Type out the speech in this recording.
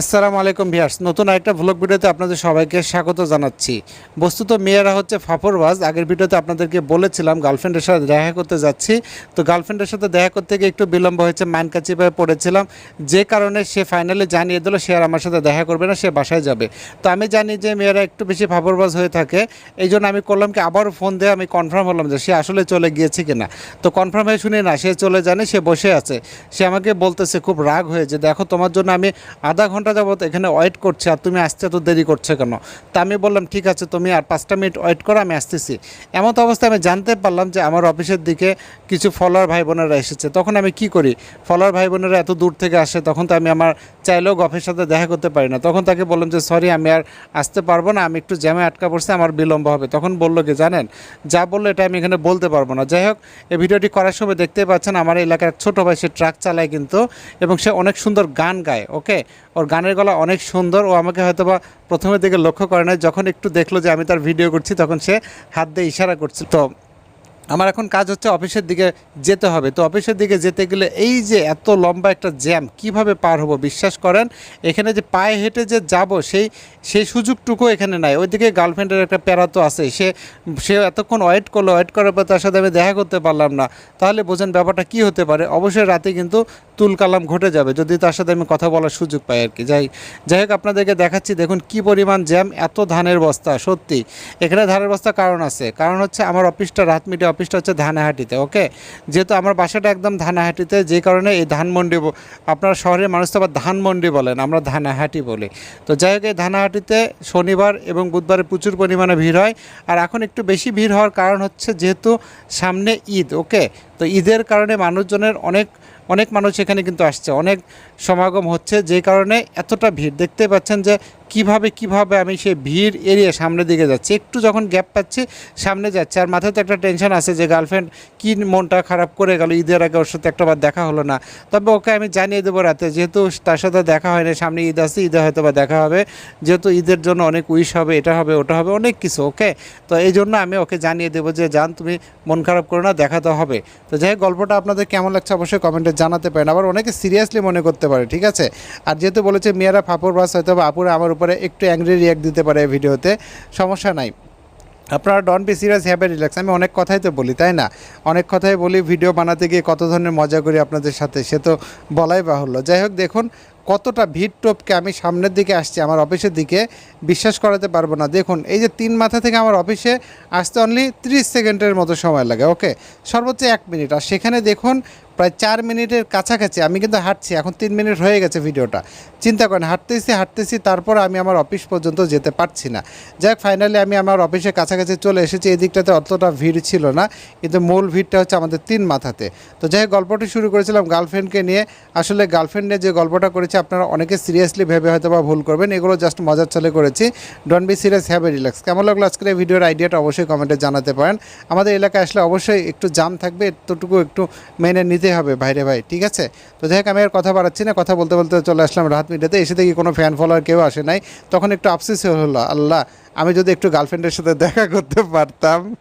আসসালামু আলাইকুম ভিয়ার্স। নতুন আরেকটা ভ্লগ ভিডিওতে আপনাদের সবাইকে স্বাগত জানাচ্ছি। বস্তুত মেয়েরা হচ্ছে ফাফরবাজ আগের ভিডিওতে আপনাদেরকে বলেছিলাম গার্লফ্রেন্ডের সাথে দেখা করতে যাচ্ছি। তো গার্লফ্রেন্ডের সাথে দেখা করতে গিয়ে একটু বিলম্ব হয়েছে মানকাচি পায়ে পড়েছিলাম। যে কারণে সে ফাইনালি জানিয়ে দিল, সে আর আমার সাথে দেখা করবে না, সে বাসায় যাবে। তো আমি জানি যে মেয়েরা একটু বেশি ফাফরবাজ হয়ে থাকে। এই জন্য আমি করলাম কি, আবারও ফোন দিয়ে আমি কনফার্ম হলাম যে সে আসলে চলে গিয়েছে কিনা। তো কনফার্ম হয়ে শুনি না, সে চলে জানে সে বসে আছে। সে আমাকে বলতেছে, খুব রাগ হয়ে যে দেখো, তোমার জন্য আমি আধা ঘণ্টা যাবত এখানে ওয়েট করছে আর তুমি আসতে এত দেরি করছে কেন? তা আমি বললাম, ঠিক আছে, তুমি আর পাঁচটা মিনিট ওয়েট করো, আমি আসতেছি। এমন অবস্থায় আমি জানতে পারলাম যে আমার অফিসের দিকে কিছু ফলোয়ার ভাই বোনেরা এসেছে। তখন আমি কি করি? ফলোয়ার ভাই বোনেরা এত দূর থেকে আসে, তখন তো আমি আমার চাইলেও গফের সাথে দেখা করতে পারি না। তখন তাকে বললাম যে সরি আমি আর আসতে পারব না, আমি একটু জ্যামে আটকা পড়ছে, আমার বিলম্ব হবে। তখন বলল কি জানেন? যা বলল এটা আমি এখানে বলতে পারব না। যাই হোক, এই ভিডিওটি করার সময় দেখতেই পাচ্ছেন আমার এলাকার ছোটো ভাই, সে ট্রাক চালায় কিন্তু এবং সে অনেক সুন্দর গান গায় ওকে ওর গানের গলা অনেক সুন্দর। ও আমাকে হয়তো বা প্রথমের দিকে লক্ষ্য করে নাই। যখন একটু দেখল যে আমি তার ভিডিও করছি, তখন সে হাত দিয়ে ইশারা করছে। তো আমার এখন কাজ হচ্ছে অফিসের দিকে যেতে হবে। তো অফিসের দিকে যেতে গেলে এই যে এত লম্বা একটা জ্যাম, কীভাবে পার হব? বিশ্বাস করেন, এখানে যে পায়ে হেঁটে যে যাব, সেই সেই সুযোগটুকু এখানে নাই। ওইদিকে গার্লফ্রেন্ডের একটা প্যারা তো আছে সে সে এতক্ষণ ওয়েট করল, ওয়েট করার পর তার সাথে আমি দেখা করতে পারলাম না। তাহলে বোঝেন ব্যাপারটা কি হতে পারে? অবশ্যই রাতে কিন্তু তুলকালাম ঘটে যাবে, যদি তার সাথে আমি কথা বলার সুযোগ পাই আর কি যাই যাই হোক, আপনাদেরকে দেখাচ্ছি, দেখুন কি পরিমাণ জ্যাম, এত ধানের বস্তা, সত্যি। এখানে ধানের বস্তা কারণ আছে। কারণ হচ্ছে আমার অফিসটা রাত মিটে অফিসটা হচ্ছে ধানাহাটিতে, ওকে? যেহেতু আমার বাসাটা একদম ধানাহাটিতে, যে কারণে এই ধানমন্ডি আপনার শহরের মানুষ তো আবার ধানমন্ডি বলেন, আমরা ধানাহাটি বলি। তো যাই হোক, এই ধানাহাটিতে শনিবার এবং বুধবারে প্রচুর পরিমাণে ভিড় হয়। আর এখন একটু বেশি ভিড় হওয়ার কারণ হচ্ছে যেহেতু সামনে ঈদ, ওকে? তো ঈদের কারণে মানুষজনের অনেক অনেক মানুষ এখানে কিন্তু আসছে। অনেক সমাগম হচ্ছে যে কারণে এতটা ভিড়। দেখতে পাচ্ছেন যে কীভাবে কীভাবে আমি সেই ভিড় এড়িয়ে সামনের দিকে যাচ্ছি। একটু যখন গ্যাপ পাচ্ছি, সামনে যাচ্ছে। আর মাথায় তো একটা টেনশন আছে যে গার্লফ্রেন্ড কি মনটা খারাপ করে গেল, ঈদের আগে ওর সাথে একটা বার দেখা হলো না। তবে ওকে আমি জানিয়ে দেবো রাতে, যেহেতু তার সাথে দেখা হয়নি, সামনে ঈদ আছে, ঈদে হয়তো বা দেখা হবে। যেহেতু ঈদের জন্য অনেক উইশ হবে, এটা হবে, ওটা হবে, অনেক কিছু ওকে তো এই জন্য আমি ওকে জানিয়ে দেবো যে, জান, তুমি মন খারাপ করো না, দেখা তো হবে। তো যাই হোক, গল্পটা আপনাদের কেমন লাগছে অবশ্যই কমেন্টে জানাতে পারেন। আবার অনেকে সিরিয়াসলি মনে করতে পারে ঠিক আছে? আর যেহেতু বলেছে মেয়েরা ফাপড় বাস হয়তো বা আপুরা আমার উপরে একটু অ্যাংরি রিয়াক্ট দিতে পারে ভিডিওতে সমস্যা নাই। আপনারা don't be serious have a relax আমি অনেক কথাই তো বলি তাই না? অনেক কথাই বলি ভিডিও বানাতে গিয়ে কত ধরনের মজা করি আপনাদের সাথে সে তো বলাই বাহুল্য। যাই হোক দেখুন কতটা ভিড় টোপকে আমি সামনের দিকে আসছি, আমার অফিসের দিকে বিশ্বাস করাতে পারব না। দেখুন, এই যে তিন মাথা থেকে আমার অফিসে আসতে অনলি ত্রিশ সেকেন্ডের মতো সময় লাগে ওকে সর্বোচ্চ এক মিনিট। আর সেখানে দেখুন, প্রায় চার মিনিটের কাছাকাছি আমি কিন্তু হাঁটছি, এখন তিন মিনিট হয়ে গেছে ভিডিওটা। চিন্তা করেন, হাঁটতেছি হাঁটতেছি, তারপর আমি আমার অফিস পর্যন্ত যেতে পারছি না। যাক ফাইনালি আমি আমার অফিসের কাছাকাছি চলে এসেছি, এই দিকটাতে অতটা ভিড় ছিল না, কিন্তু মূল ভিড়টা হচ্ছে আমাদের তিন মাথাতে। তো যাই গল্পটি শুরু করেছিলাম গার্লফ্রেন্ডকে নিয়ে। আসলে গার্লফ্রেন্ড যে গল্পটা করেছি আপনারা অনেকে সিরিয়াসলি ভেবে হয়তো বা ভুল করবেন। এগুলো জাস্ট মজার চলে করেছি। Don't be serious have a relax কেমন লাগল আজকের এই ভিডিওর আইডিয়াটা অবশ্যই কমেন্টে জানাতে পারেন। আমাদের এলাকায় আসলে অবশ্যই একটু জাম থাকবে, এতটুকু একটু মেনে নিতে হবে ভাইরে ভাই, ঠিক আছে? তো যাই হোক, আমি আর কথা বাড়াচ্ছি না। কথা বলতে বলতে চলে আসলাম রাত মিডিয়াতে এসে দেখি কোনো ফ্যান ফলোয়ার কেউ আসে নাই। তখন একটু আফসোস হলো, আল্লাহ, আমি যদি একটু গার্লফ্রেন্ডের সাথে দেখা করতে পারতাম।